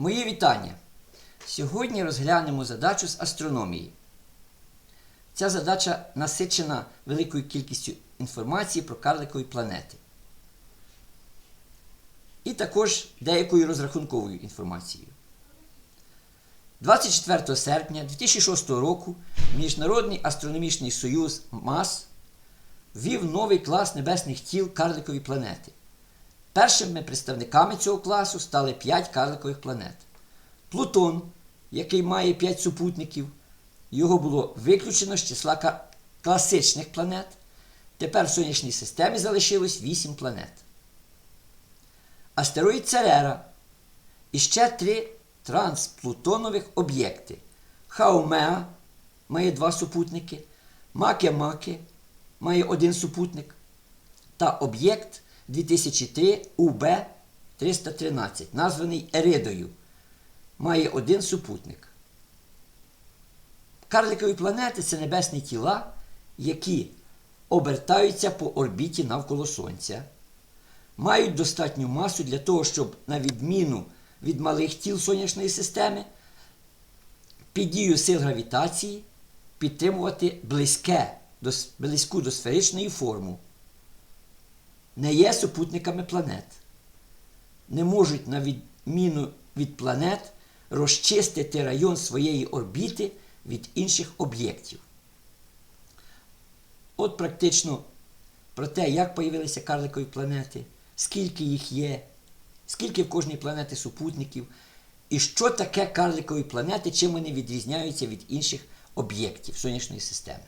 Мої вітання! Сьогодні розглянемо задачу з астрономії. Ця задача насичена великою кількістю інформації про карликові планети. І також деякою розрахунковою інформацією. 24 серпня 2006 року Міжнародний астрономічний союз МАС ввів новий клас небесних тіл карликові планети. Першими представниками цього класу стали 5 карликових планет. Плутон, який має 5 супутників, його було виключено з числа класичних планет. Тепер в сонячній системі залишилось 8 планет. Астероїд Церера і ще три трансплутонових об'єкти. Хаумеа має два супутники, Маке-Маке має один супутник та об'єкт 2003 УБ-313, названий Еридою, має один супутник. Карликові планети це небесні тіла, які обертаються по орбіті навколо Сонця, мають достатню масу для того, щоб, на відміну від малих тіл сонячної системи, під дією сил гравітації підтримувати близьке, близьку до сферичної форму, не є супутниками планет, не можуть, на відміну від планет, розчистити район своєї орбіти від інших об'єктів. От практично про те, як появилися карликові планети, скільки їх є, скільки в кожній планети супутників, і що таке карликові планети, чим вони відрізняються від інших об'єктів сонячної системи.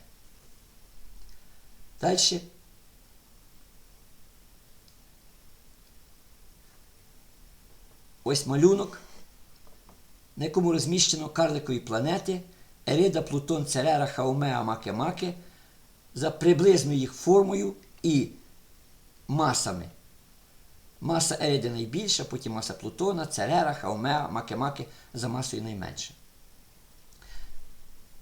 Далі. Ось малюнок, на якому розміщено карликові планети Ерида, Плутон, Церера, Хаумеа, Маке-Маке за приблизною їх формою і масами. Маса Ериди найбільша, потім маса Плутона, Церера, Хаумеа, Маке-Маке за масою найменша.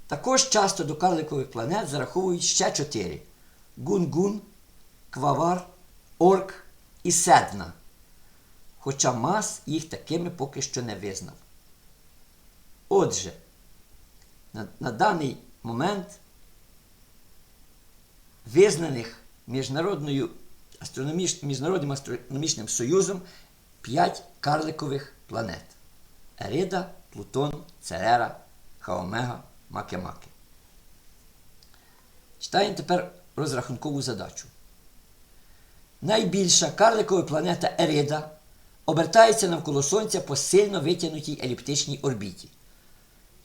Також часто до карликових планет зараховують ще чотири: Гунгун, Квавар, Орк і Седна. Хоча Мас їх такими поки що не визнав. Отже, на, на даний момент визнаних Міжнародною астрономіч... Міжнародним астрономічним союзом 5 карликових планет: Ерида, Плутон, Церера, Хаомега, Маке-Маке. Читаємо тепер розрахункову задачу. Найбільша карликова планета Ерида обертається навколо Сонця по сильно витягнутій еліптичній орбіті.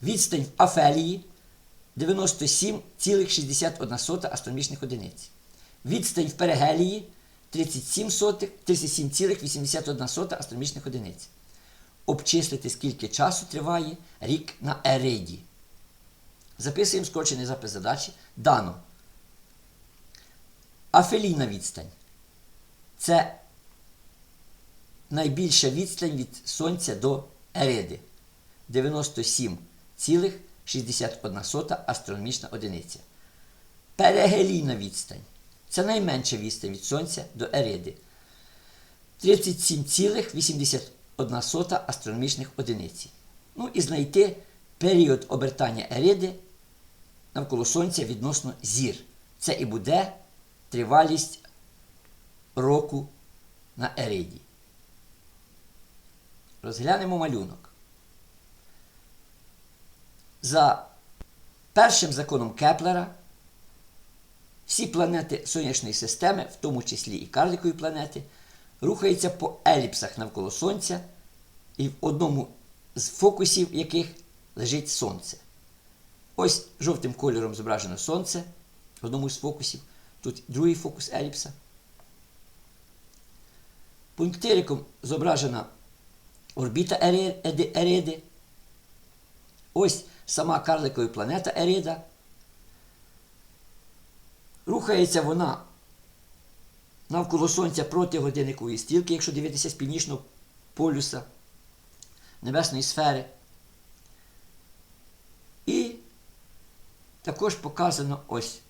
Відстань в Афелії 97,61 астрономічних одиниць. Відстань в Перигелії 37 сотих- 37,81 астрономічних одиниць. Обчислити, скільки часу триває рік на Ериді. Записуємо скорочений запис задачі. Дано. Афелійна відстань. Це найбільша відстань від Сонця до Ериди 97,61 астрономічна одиниця. Перигелійна відстань це найменша відстань від Сонця до Ериди 37,81 астрономічних одиниці. Ну і знайти період обертання Ериди навколо Сонця відносно зір. Це і буде тривалість року на Ериді. Розглянемо малюнок. За першим законом Кеплера всі планети Сонячної системи, в тому числі і карликові планети, рухаються по еліпсах навколо Сонця, і в одному з фокусів яких лежить Сонце. Ось жовтим кольором зображено Сонце в одному з фокусів. Тут другий фокус еліпса. Пунктириком зображена орбіта Ери- Ериди. Ось сама карликова планета Ерида. Рухається вона навколо Сонця проти годинникової стрілки, якщо дивитися з північного полюса небесної сфери. І також показано ось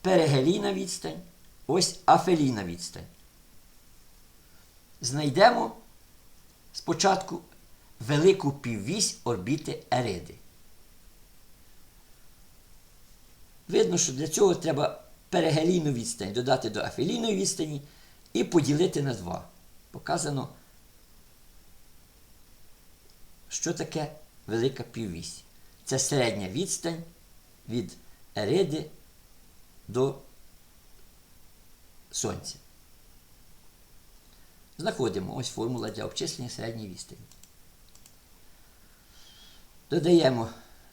перигелійна відстань, ось афелійна відстань. Знайдемо спочатку велику піввісь орбіти Ериди. Видно, що для цього треба перигелійну відстань додати до афелійної відстані і поділити на 2. Показано, що таке велика піввісь. Це середня відстань від Ериди до Сонця. Знаходимо ось формула для обчислення середньої відстані. Додаємо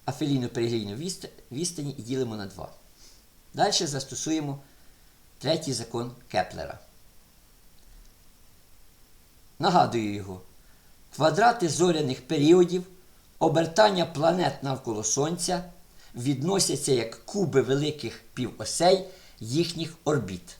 афелійну відста- відстані і ділимо на 2. Далі застосуємо третій закон Кеплера. Нагадую його. Квадрати зоряних періодів обертання планет навколо Сонця відносяться як куби великих півосей їхніх орбіт.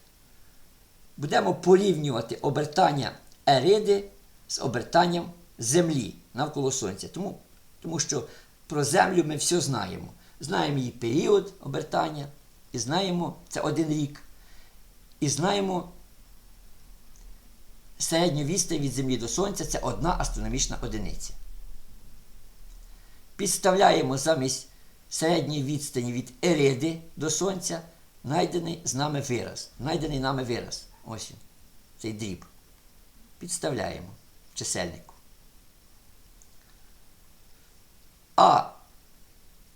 Будемо порівнювати обертання Ериди з обертанням Землі навколо Сонця. Тому, тому що про Землю ми все знаємо. Знаємо її період обертання, і знаємо, це один рік, і знаємо середню відстань від Землі до Сонця це одна астрономічна одиниця. Підставляємо замість середньої відстані від Ериди до Сонця знайдений з нами вираз. Знайдений нами вираз. Ось він, цей дріб. Підставляємо чисельнику. А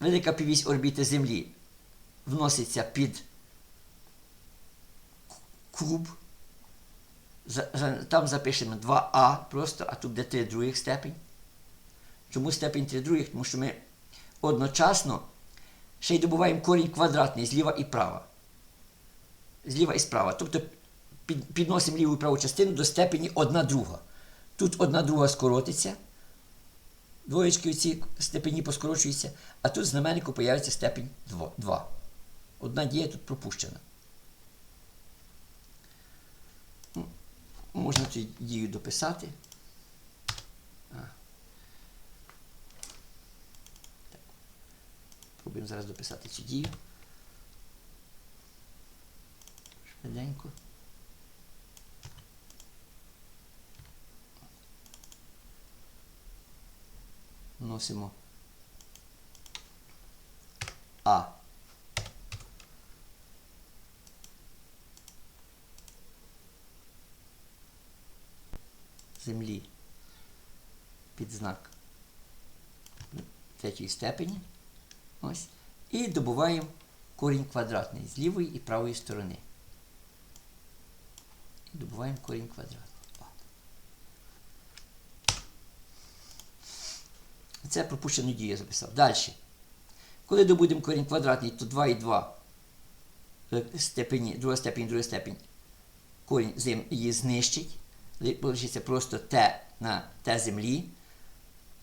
велика півість орбіти Землі вноситься під куб. Там запишемо 2а просто, а тут буде 3 других степень. Чому степень 3 других? Тому що ми одночасно ще й добуваємо корінь квадратний зліва і права. Зліва і справа. Тобто під, підносимо ліву і праву частину до степені 1 друга. Тут 1 друга скоротиться. Двоєчки ці степені поскорочуються, а тут знаменнику появиться степень 2. Одна дія тут пропущена. Можна цю дію дописати. Пробуємо зараз дописати цю дію. Швиденько. Вносимо А. Землі під знак третьої степені. Ось. І добуваємо корінь квадратний з лівої і правої сторони. І добуваємо корінь квадратний. Це пропущену дію я записав. Далі. Коли добудемо корінь квадратний, то 2 і 2 е, степені, друга степень, друга степень, корінь зем її знищить. Ли- Лишиться просто Т на Т землі.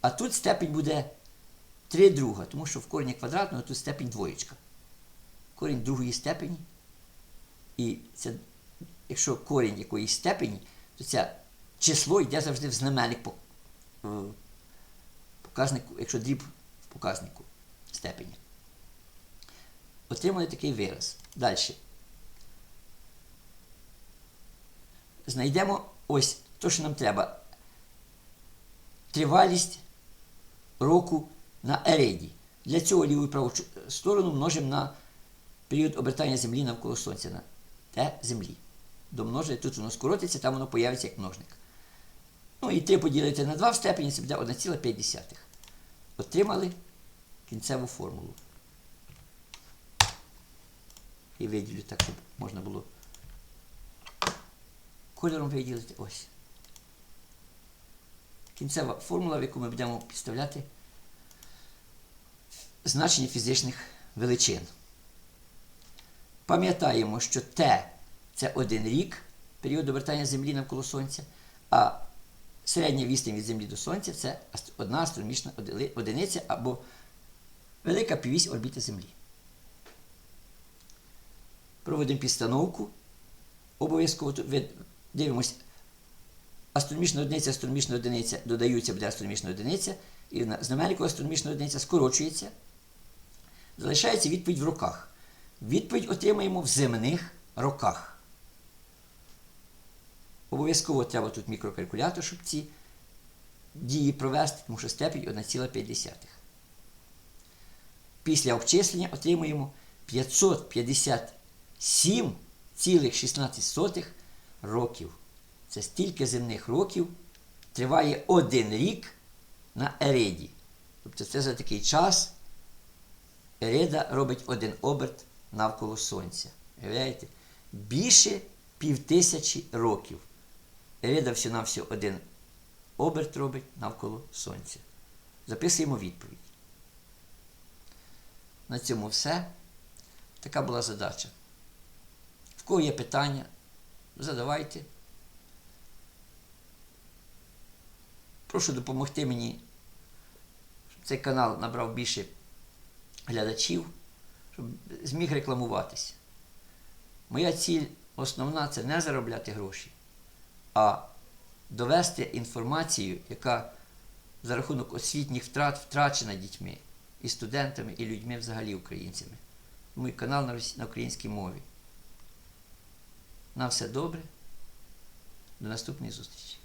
А тут степень буде 3 друга, тому що в корені квадратного тут степень двоєчка. Корінь другої степені. І це, якщо корінь якоїсь степені, то це число йде завжди в знаменник е, показнику, якщо дріб в показнику степені. Отримали такий вираз. Далі. Знайдемо ось то, що нам треба. Тривалість року на Ериді. Для цього ліву і праву сторону множимо на період обертання Землі навколо Сонця на Т Землі. Домножити, тут воно скоротиться, там воно появиться як множник. Ну і 3 поділити на 2 в степені, це буде 1,5. Отримали кінцеву формулу. І виділю так, щоб можна було кольором виділити. Ось. Кінцева формула, в яку ми будемо підставляти значення фізичних величин. Пам'ятаємо, що Т це один рік, період обертання Землі навколо Сонця, а середня відстань від Землі до Сонця це одна астрономічна одиниця або велика півісь орбіти Землі. Проводимо підстановку. Обов'язково дивимось. Астрономічна одиниця, астрономічна одиниця додаються, буде астрономічна одиниця, і на знаменнику астрономічна одиниця скорочується. Залишається відповідь в роках. Відповідь отримаємо в земних роках. Обов'язково треба тут мікрокалькулятор, щоб ці дії провести, тому що степінь 1,5. Після обчислення отримуємо 557,16 років. Це стільки земних років триває один рік на Ериді. Тобто це за такий час Ерида робить один оберт навколо Сонця. Уявляєте? Більше півтисячі років. Ерида всього-навсього один оберт робить навколо Сонця. Записуємо відповідь. На цьому все. Така була задача. В кого є питання, задавайте. Прошу допомогти мені, щоб цей канал набрав більше глядачів, щоб зміг рекламуватися. Моя ціль основна це не заробляти гроші, а довести інформацію, яка за рахунок освітніх втрат втрачена дітьми і студентами, і людьми взагалі українцями. Мій канал на, росі- на українській мові. На все добре. До наступної зустрічі.